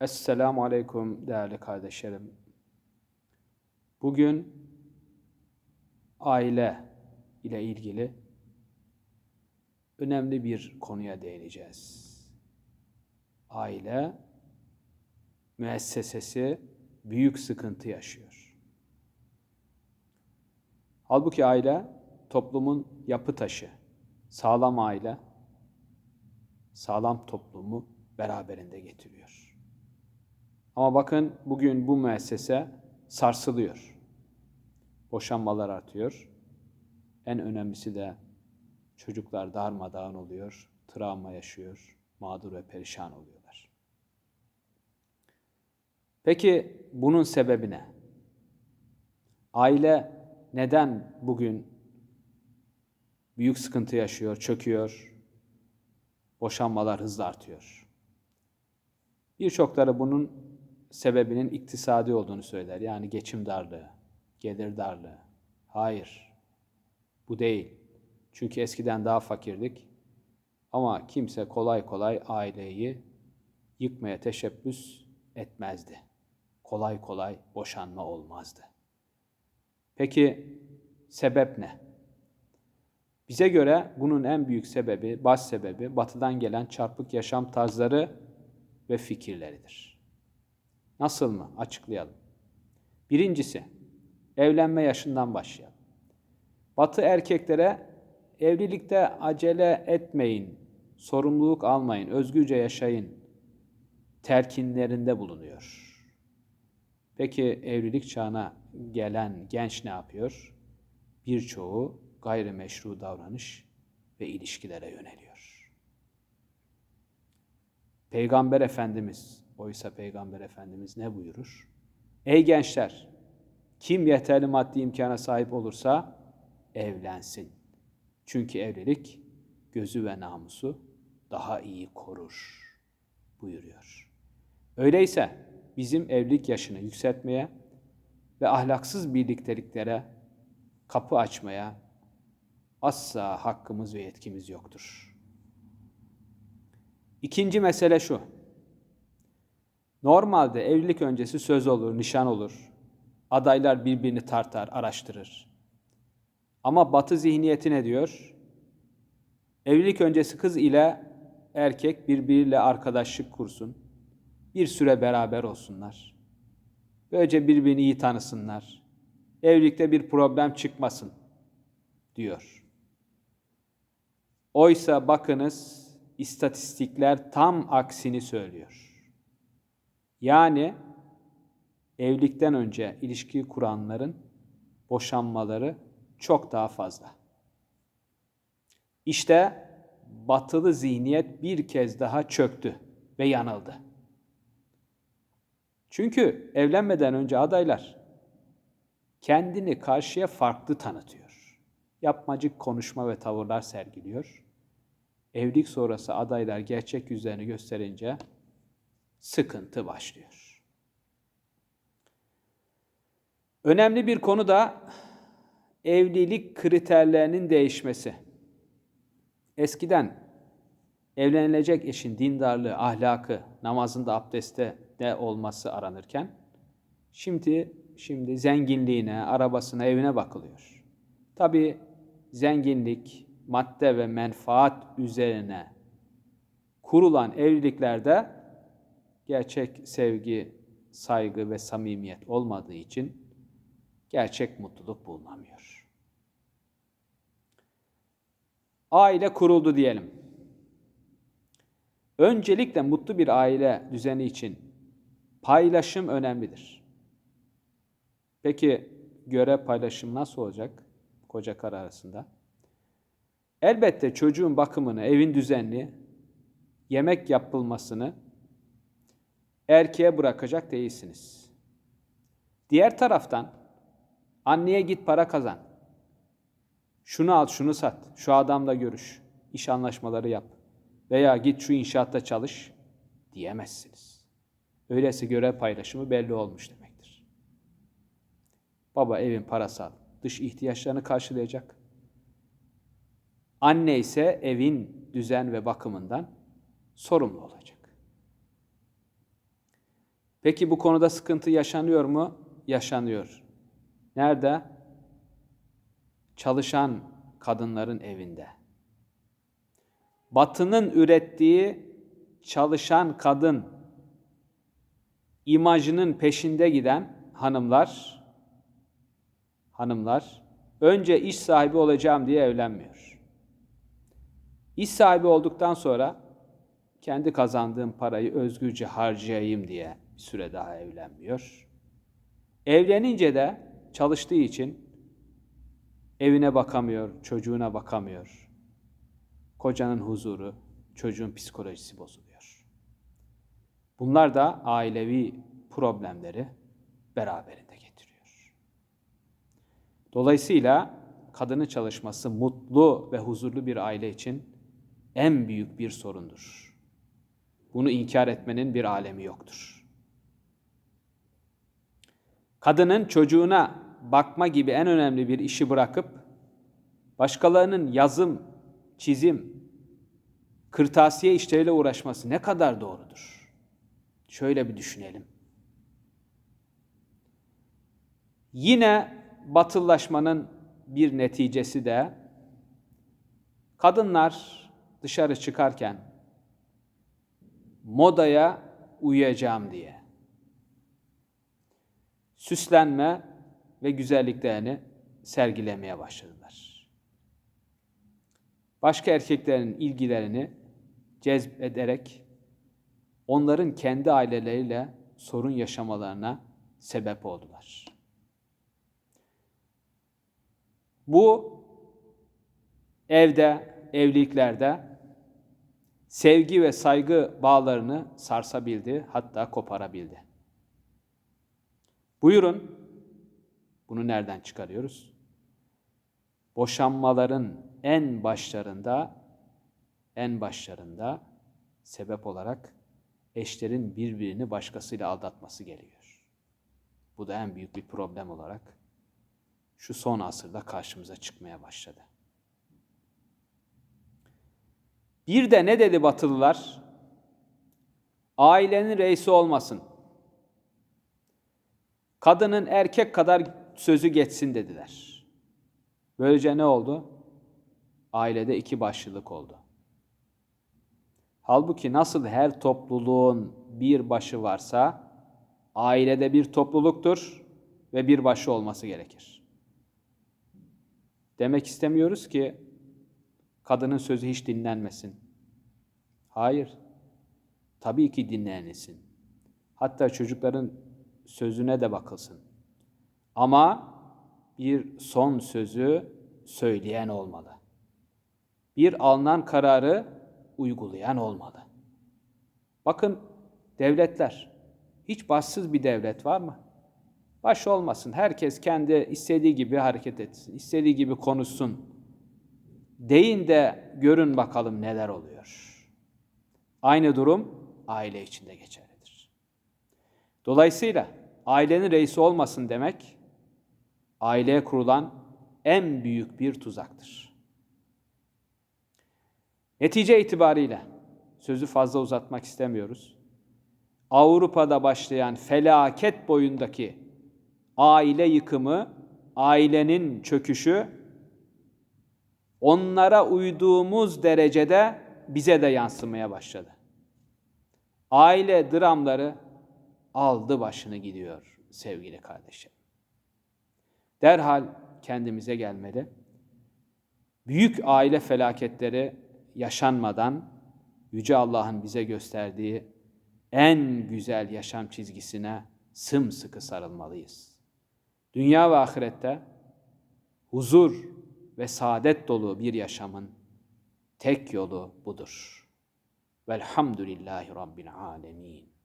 Esselamu Aleyküm değerli kardeşlerim. Bugün aile ile ilgili önemli bir konuya değineceğiz. Aile müessesesi büyük sıkıntı yaşıyor. Halbuki aile toplumun yapı taşı. Sağlam aile sağlam toplumu beraberinde getiriyor. Ama bakın bugün bu müessese sarsılıyor. Boşanmalar artıyor. En önemlisi de çocuklar darmadağın oluyor, travma yaşıyor, mağdur ve perişan oluyorlar. Peki bunun sebebi ne? Aile neden bugün büyük sıkıntı yaşıyor, çöküyor, boşanmalar hızla artıyor? Birçokları bunun sebebinin iktisadi olduğunu söyler. Yani geçim darlığı, gelir darlığı. Hayır, bu değil. Çünkü eskiden daha fakirdik. Ama kimse kolay kolay aileyi yıkmaya teşebbüs etmezdi. Kolay kolay boşanma olmazdı. Peki sebep ne? Bize göre bunun en büyük sebebi, baş sebebi batıdan gelen çarpık yaşam tarzları ve fikirleridir. Nasıl mı? Açıklayalım. Birincisi, evlenme yaşından başlayalım. Batı erkeklere evlilikte acele etmeyin, sorumluluk almayın, özgürce yaşayın terkinlerinde bulunuyor. Peki evlilik çağına gelen genç ne yapıyor? Birçoğu gayrimeşru davranış ve ilişkilere yöneliyor. Peygamber Efendimiz, oysa Peygamber Efendimiz ne buyurur? Ey gençler, kim yeterli maddi imkana sahip olursa evlensin. Çünkü evlilik gözü ve namusu daha iyi korur buyuruyor. Öyleyse bizim evlilik yaşını yükseltmeye ve ahlaksız birlikteliklere kapı açmaya asla hakkımız ve yetkimiz yoktur. İkinci mesele şu. Normalde evlilik öncesi söz olur, nişan olur. Adaylar birbirini tartar, araştırır. Ama batı zihniyeti ne diyor? Evlilik öncesi kız ile erkek birbiriyle arkadaşlık kursun. Bir süre beraber olsunlar. Böylece birbirini iyi tanısınlar. Evlilikte bir problem çıkmasın diyor. Oysa bakınız istatistikler tam aksini söylüyor. Yani evlilikten önce ilişki kuranların boşanmaları çok daha fazla. İşte batılı zihniyet bir kez daha çöktü ve yanıldı. Çünkü evlenmeden önce adaylar kendini karşıya farklı tanıtıyor. Yapmacık konuşma ve tavırlar sergiliyor. Evlilik sonrası adaylar gerçek yüzlerini gösterince sıkıntı başlıyor. Önemli bir konu da evlilik kriterlerinin değişmesi. Eskiden evlenilecek eşin dindarlığı, ahlakı, namazında, abdestte de olması aranırken şimdi şimdi zenginliğine, arabasına, evine bakılıyor. Tabi zenginlik, madde ve menfaat üzerine kurulan evliliklerde gerçek sevgi, saygı ve samimiyet olmadığı için gerçek mutluluk bulunamıyor. Aile kuruldu diyelim. Öncelikle mutlu bir aile düzeni için paylaşım önemlidir. Peki görev paylaşım nasıl olacak koca karı arasında? Elbette çocuğun bakımını, evin düzenli, yemek yapılmasını erkeğe bırakacak değilsiniz. Diğer taraftan anneye git para kazan. Şunu al, şunu sat, şu adamla görüş, iş anlaşmaları yap veya git şu inşaatta çalış diyemezsiniz. Öyleyse görev paylaşımı belli olmuş demektir. Baba evin parasal, dış ihtiyaçlarını karşılayacak. Anne ise evin düzen ve bakımından sorumlu olacak. Peki bu konuda sıkıntı yaşanıyor mu? Yaşanıyor. Nerede? Çalışan kadınların evinde. Batının ürettiği çalışan kadın imajının peşinde giden hanımlar hanımlar önce iş sahibi olacağım diye evlenmiyor. İş sahibi olduktan sonra kendi kazandığım parayı özgürce harcayayım diye bir süre daha evlenmiyor. Evlenince de çalıştığı için evine bakamıyor, çocuğuna bakamıyor. Kocanın huzuru, çocuğun psikolojisi bozuluyor. Bunlar da ailevi problemleri beraberinde getiriyor. Dolayısıyla kadının çalışması mutlu ve huzurlu bir aile için en büyük bir sorundur. Bunu inkar etmenin bir alemi yoktur. Kadının çocuğuna bakma gibi en önemli bir işi bırakıp başkalarının yazım, çizim, kırtasiye işleriyle uğraşması ne kadar doğrudur? Şöyle bir düşünelim. Yine batıllaşmanın bir neticesi de kadınlar dışarı çıkarken modaya uyacağım diye süslenme ve güzelliklerini sergilemeye başladılar. Başka erkeklerin ilgilerini cezbederek onların kendi aileleriyle sorun yaşamalarına sebep oldular. Bu evde, evliliklerde sevgi ve saygı bağlarını sarsabildi, hatta koparabildi. Buyurun, bunu nereden çıkarıyoruz? Boşanmaların en başlarında, en başlarında sebep olarak eşlerin birbirini başkasıyla aldatması geliyor. Bu da en büyük bir problem olarak şu son asırda karşımıza çıkmaya başladı. Bir de ne dedi Batılılar? Ailenin reisi olmasın. Kadının erkek kadar sözü geçsin dediler. Böylece ne oldu? Ailede iki başlılık oldu. Halbuki nasıl her topluluğun bir başı varsa, ailede bir topluluktur ve bir başı olması gerekir. Demek istemiyoruz ki kadının sözü hiç dinlenmesin. Hayır. Tabii ki dinlenilsin. Hatta çocukların sözüne de bakılsın. Ama bir son sözü söyleyen olmalı. Bir alınan kararı uygulayan olmalı. Bakın devletler, hiç başsız bir devlet var mı? Baş olmasın. Herkes kendi istediği gibi hareket etsin, istediği gibi konuşsun. Deyin de görün bakalım neler oluyor. Aynı durum aile içinde geçerlidir. Dolayısıyla ailenin reisi olmasın demek, aileye kurulan en büyük bir tuzaktır. Netice itibariyle, sözü fazla uzatmak istemiyoruz. Avrupa'da başlayan felaket boyundaki aile yıkımı, ailenin çöküşü, onlara uyduğumuz derecede bize de yansımaya başladı. Aile dramları aldı başını gidiyor sevgili kardeşim. Derhal kendimize gelmeli. Büyük aile felaketleri yaşanmadan Yüce Allah'ın bize gösterdiği en güzel yaşam çizgisine sımsıkı sarılmalıyız. Dünya ve ahirette huzur ve saadet dolu bir yaşamın tek yolu budur. Velhamdülillahi Rabbil alemin.